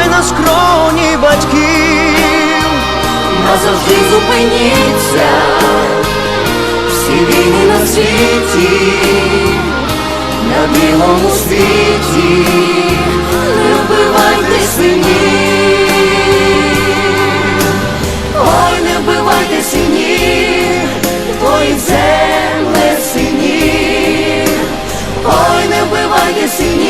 та й на скроні батьків. Назавжди зупиніться, всі війни на світі, на білому світі, не вбивайте синів, ой, не вбивайте синів, твоїх земле синів, ой, не вбивайте синів,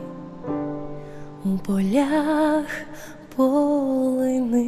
у полях полини.